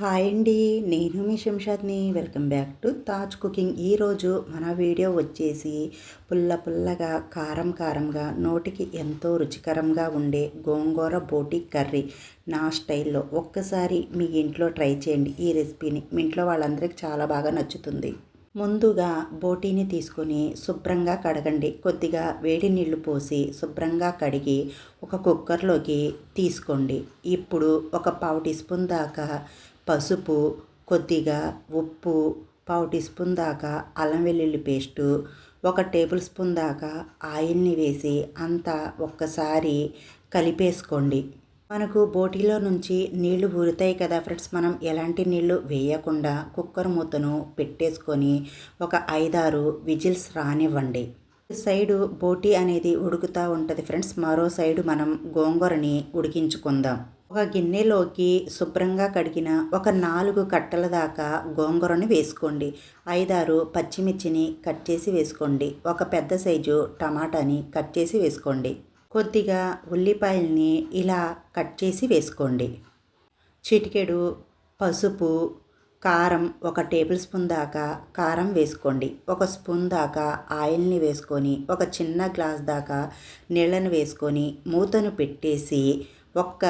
Hi అండి. నేను మీ శంషాద్ని. Welcome back to Taj cooking. ఈరోజు మన వీడియో వచ్చేసి పుల్ల పుల్లగా కారం కారంగా నోటికి ఎంతో రుచికరంగా ఉండే గోంగూర బోటి కర్రీ నా స్టైల్లో ఒక్కసారి మీ ఇంట్లో ట్రై చేయండి. ఈ రెసిపీని మీ ఇంట్లో వాళ్ళందరికీ చాలా బాగా నచ్చుతుంది. ముందుగా బోటీని తీసుకొని శుభ్రంగా కడగండి. కొద్దిగా వేడి నీళ్ళు పోసి శుభ్రంగా కడిగి ఒక కుక్కర్లోకి తీసుకోండి. ఇప్పుడు ఒక పావు టీ స్పూన్ దాకా పసుపు కొద్దిగా ఉప్పు పావు టీ స్పూన్ దాకా అల్లం వెల్లుల్లి పేస్టు ఒక టేబుల్ స్పూన్ దాకా ఆయిల్ని వేసి అంతా ఒక్కసారి కలిపేసుకోండి. మనకు బోటీలో నుంచి నీళ్ళు ఊరుతాయి కదా ఫ్రెండ్స్. మనం ఎలాంటి నీళ్ళు వేయకుండా కుక్కర్ మూతను పెట్టేసుకొని ఒక ఐదారు విజిల్స్ రానివ్వండి. సైడు బోటీ అనేది ఉడుకుతూ ఉంటుంది ఫ్రెండ్స్. మరో సైడు మనం గోంగూరని ఉడికించుకుందాం. ఒక గిన్నెలోకి శుభ్రంగా కడిగిన ఒక నాలుగు కట్టల దాకా గోంగూరని వేసుకోండి. ఐదారు పచ్చిమిర్చిని కట్ చేసి వేసుకోండి. ఒక పెద్ద సైజు టమాటాని కట్ చేసి వేసుకోండి. కొద్దిగా ఉల్లిపాయల్ని ఇలా కట్ చేసి వేసుకోండి. చిటికెడు పసుపు కారం ఒక టేబుల్ స్పూన్ దాకా కారం వేసుకోండి. ఒక స్పూన్ దాకా ఆయిల్ని వేసుకొని ఒక చిన్న గ్లాస్ దాకా నీళ్ళను వేసుకొని మూతను పెట్టేసి ఒక్క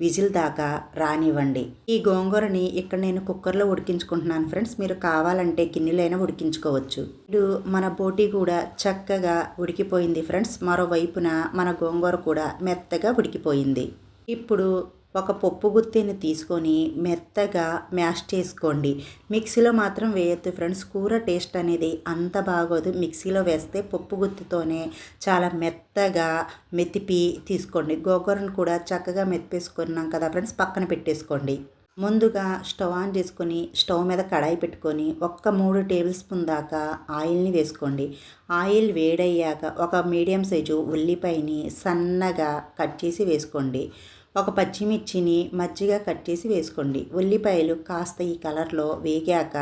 విజిల్ దాకా రానివ్వండి. ఈ గోంగూరని ఇక్కడ నేను కుక్కర్లో ఉడికించుకుంటున్నాను ఫ్రెండ్స్. మీరు కావాలంటే గిన్నెలైనా ఉడికించుకోవచ్చు. ఇప్పుడు మన బోటి కూడా చక్కగా ఉడికిపోయింది ఫ్రెండ్స్. మరోవైపున మన గోంగూర కూడా మెత్తగా ఉడికిపోయింది. ఇప్పుడు ఒక పప్పు గుత్తిని తీసుకొని మెత్తగా మ్యాష్ చేసుకోండి. మిక్సీలో మాత్రం వేయొద్దు ఫ్రెండ్స్. కూర టేస్ట్ అనేది అంత బాగోదు. మిక్సీలో వేస్తే పప్పు గుత్తితోనే చాలా మెత్తగా మెతిపి తీసుకోండి. గోగూరను కూడా చక్కగా మెత్తిపేసుకున్నాం కదా ఫ్రెండ్స్. పక్కన పెట్టేసుకోండి. ముందుగా స్టవ్ ఆన్ చేసుకొని స్టవ్ మీద కడాయి పెట్టుకొని ఒక్క మూడు టేబుల్ స్పూన్ దాకా ఆయిల్ని వేసుకోండి. ఆయిల్ వేడయ్యాక ఒక మీడియం సైజు ఉల్లిపాయని సన్నగా కట్ చేసి వేసుకోండి. ఒక పచ్చిమిర్చిని మజ్జిగ కట్ చేసి వేసుకోండి. ఉల్లిపాయలు కాస్త ఈ కలర్లో వేగాక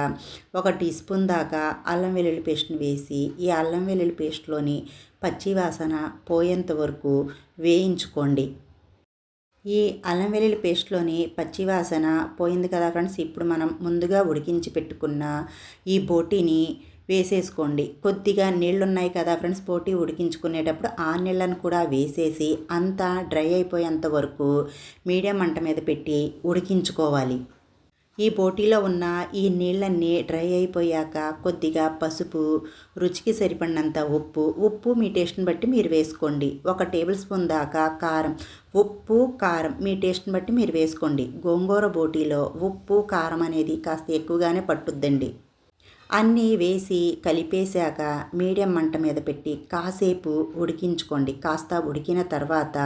ఒక టీ స్పూన్ దాకా అల్లం వెల్లుల్లి పేస్ట్ని వేసి ఈ అల్లం వెల్లుల్లి పేస్ట్లోని పచ్చి వాసన పోయేంత వరకు వేయించుకోండి. ఈ అల్లం వెల్లుల్లి పేస్ట్లోని పచ్చివాసన పోయింది కదా ఫ్రెండ్స్ ఇప్పుడు మనం ముందుగా ఉడికించి పెట్టుకున్న ఈ బోటీని వేసేసుకోండి. కొద్దిగా నీళ్ళు ఉన్నాయి కదా ఫ్రెండ్స్ పోటీ ఉడికించుకునేటప్పుడు ఆ నీళ్ళను కూడా వేసేసి అంతా డ్రై అయిపోయేంత వరకు మీడియం మంట మీద పెట్టి ఉడికించుకోవాలి. ఈ పోటీలో ఉన్న ఈ నీళ్ళన్నీ డ్రై అయిపోయాక కొద్దిగా పసుపు రుచికి సరిపడినంత ఉప్పు ఉప్పు మీ టేస్ట్ని బట్టి మీరు వేసుకోండి. ఒక టేబుల్ స్పూన్ దాకా కారం ఉప్పు కారం మీ టేస్ట్ని బట్టి మీరు వేసుకోండి. గోంగూర బోటీలో ఉప్పు కారం అనేది కాస్త ఎక్కువగానే పట్టుద్దండి. అన్నీ వేసి కలిపేశాక మీడియం మంట మీద పెట్టి కాసేపు ఉడికించుకోండి. కాస్త ఉడికిన తర్వాత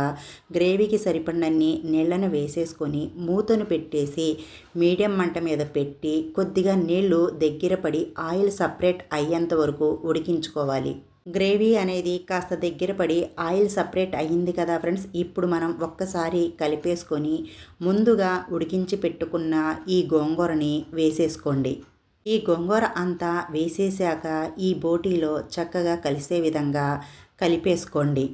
గ్రేవీకి సరిపడినన్ని నీళ్ళను వేసేసుకొని మూతను పెట్టేసి మీడియం మంట మీద పెట్టి కొద్దిగా నీళ్ళు దగ్గర పడి ఆయిల్ సపరేట్ అయ్యేంత వరకు ఉడికించుకోవాలి. గ్రేవీ అనేది కాస్త దగ్గర పడి ఆయిల్ సపరేట్ అయ్యింది కదా ఫ్రెండ్స్ ఇప్పుడు మనం ఒక్కసారి కలిపేసుకొని ముందుగా ఉడికించి పెట్టుకున్న ఈ గోంగూరని వేసేసుకోండి. ఈ గోంగూర అంతా వేసేసాక ఈ బోటీలో చక్కగా కలిసే విధంగా కలిపేసుకోండి.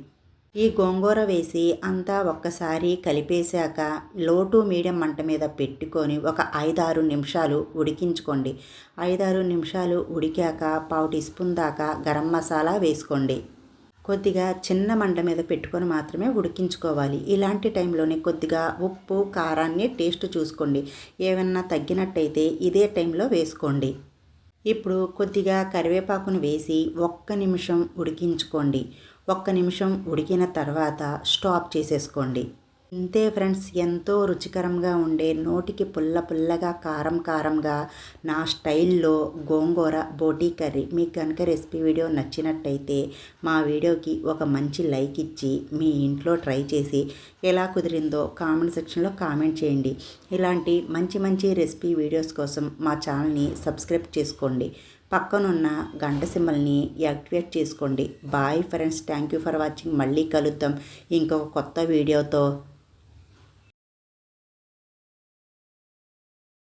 ఈ గోంగూర వేసి అంతా ఒక్కసారి కలిపేశాక లోటు మీడియం మంట మీద పెట్టుకొని ఒక ఐదారు నిమిషాలు ఉడికించుకోండి. ఐదారు నిమిషాలు ఉడికాక పావు టీ స్పూన్ దాకా గరం మసాలా వేసుకోండి. కొద్దిగా చిన్న మంట మీద పెట్టుకొని మాత్రమే ఉడికించుకోవాలి. ఇలాంటి టైంలోనే కొద్దిగా ఉప్పు కారాన్ని టేస్ట్ చూసుకోండి. ఏమన్నా తగ్గినట్టయితే ఇదే టైంలో వేసుకోండి. ఇప్పుడు కొద్దిగా కరివేపాకును వేసి ఒక్క నిమిషం ఉడికించుకోండి. ఒక్క నిమిషం ఉడికిన తర్వాత స్టాప్ చేసేసుకోండి. ఇంతే ఫ్రెండ్స్ ఎంతో రుచికరంగా ఉండే నోటికి పుల్ల పుల్లగా కారం కారంగా నా స్టైల్లో గోంగూర బోటీ కర్రీ. మీకు కనుక రెసిపీ వీడియో నచ్చినట్టయితే మా వీడియోకి ఒక మంచి లైక్ ఇచ్చి మీ ఇంట్లో ట్రై చేసి ఎలా కుదిరిందో కామెంట్ సెక్షన్లో కామెంట్ చేయండి. ఇలాంటి మంచి మంచి రెసిపీ వీడియోస్ కోసం మా ఛానల్ని సబ్స్క్రైబ్ చేసుకోండి. పక్కనున్న గంట సింబల్ని యాక్టివేట్ చేసుకోండి. Bye friends thank you for watching. మళ్ళీ కలుద్దాం. ఇంకొక కొత్త వీడియోతో